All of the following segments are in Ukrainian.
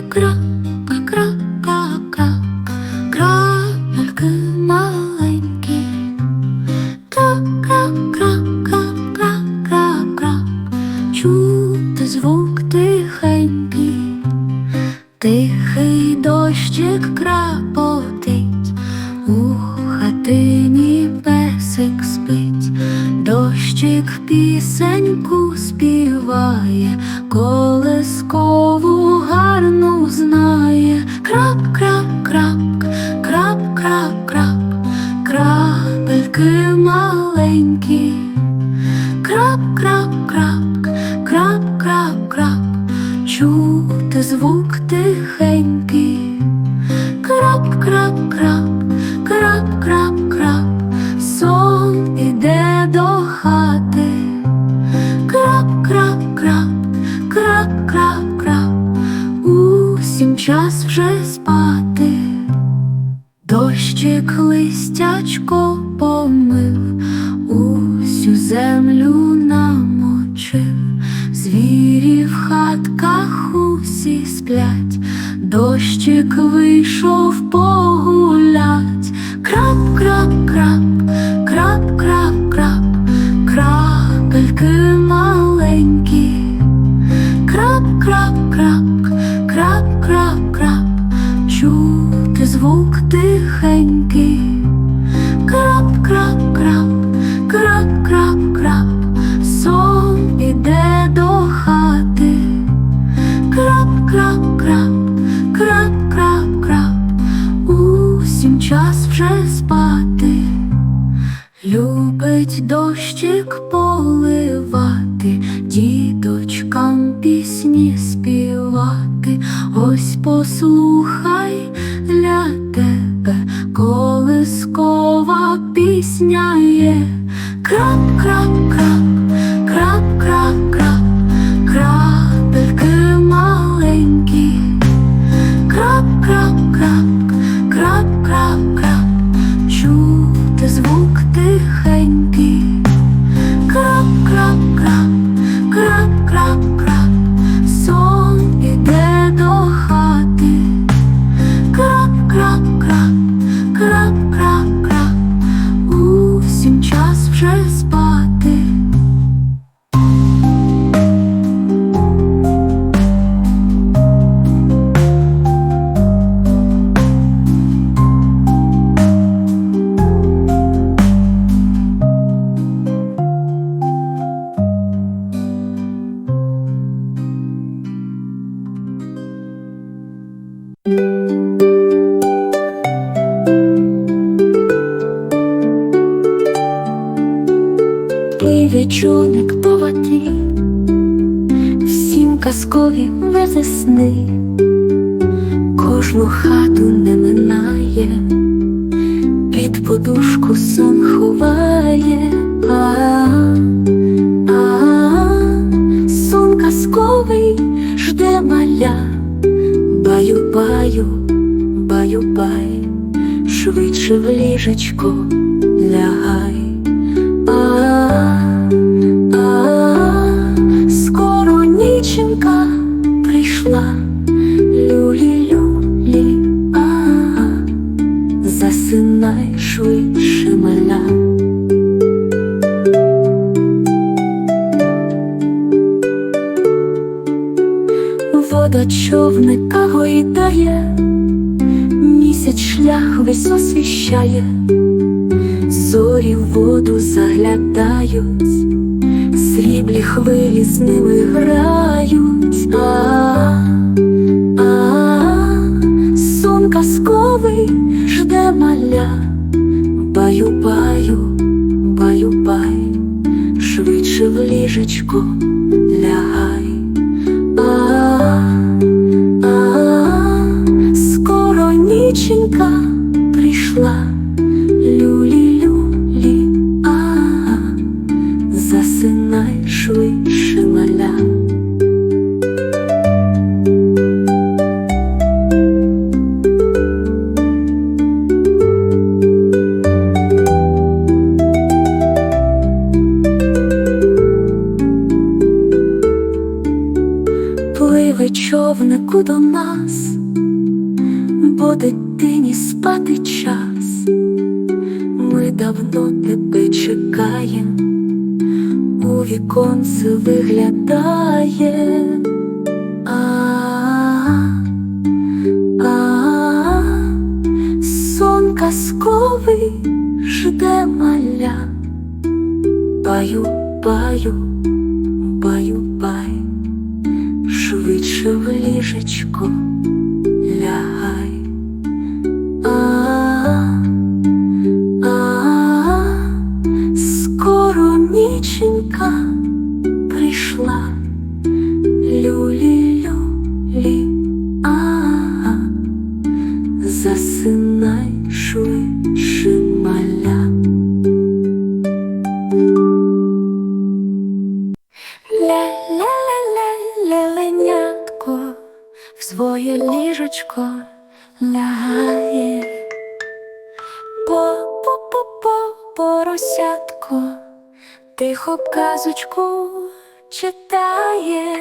крапка, крапка, крапка, крапельки маленькі. Крап, крап, крап, чути звук тихенький, тихий дощик крапотить, у хатині песик спить, дощик пісеньку співає, колискову гарну знає. Крап, крап, землю намочив, звірі в хатках усі сплять, дощик вийшов погулять, крап, крап, крап, крап, крап, послухай для тебе колискова пісня є. Крап, крап, вже спати. Пливе човник по воді, всім казкові везе сни, кожну хату не минає, під подушку сон ховає, а, а, сон казковий жде маля, баю, баю, баю, бай, швидше в ліжечко лягай. Засинай швидше маля. Вода човника гойдає, місяць шлях весь освіщає зорі в воду заглядають, сріблі хвилі з ними грають, баю, баю, баю, бай, швидше в ліжечко лягай. А-а-а, скоро ніченька прийшла. Люлі-люлі, а засинай швидше маля. Конику до нас, бо дитині спати час, ми давно тебе чекаєм, у віконце виглядає. А, а, сон казковий жде маля, баю, баю, поросятко тихо казочку читає.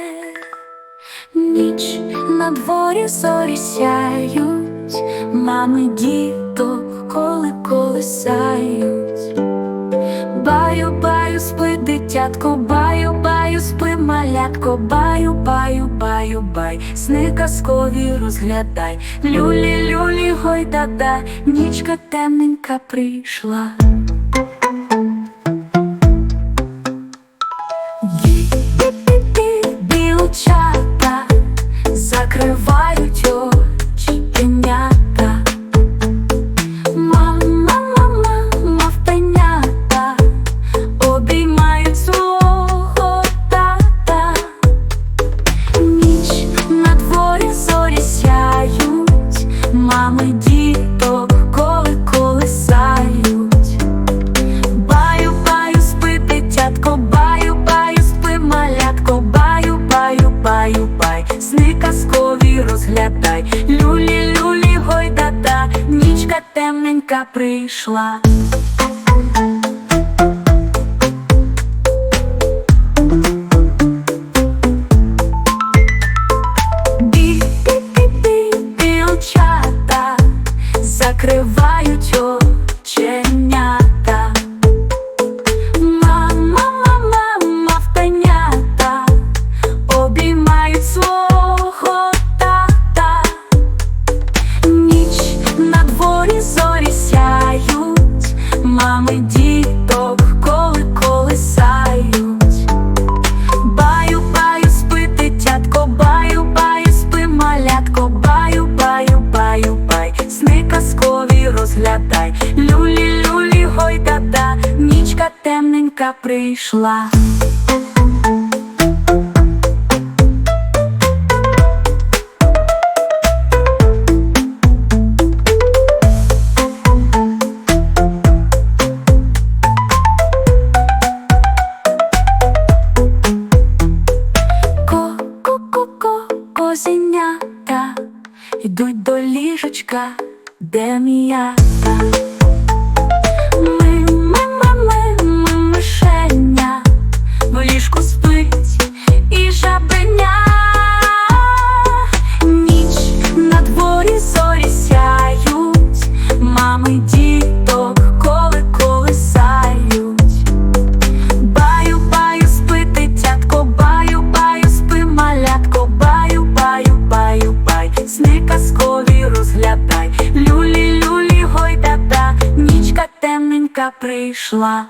Ніч на дворі зорі сяють, мами діток коли колисають. Баю, баю, спи, дитятко, баю, баю, спи, малятко, баю, баю, баю, бай, сни казкові розглядай. Люлі, люлі, гой да-да, нічка темненька прийшла. Темненька прийшла. Бі-бі-бі-бі, білчата закривають оченята. Мами діток коли колисають. Баю, баю, спи, дитятко, баю, баю, спи, малятко, баю, баю, баю, бай, сни казкові розглядай. Люлі, люлі, гой да-да, нічка темненька прийшла. Йдуть до ліжечка, де м'ята казкові розглядай. Люлі, люлі, гой да-да, нічка темненька прийшла.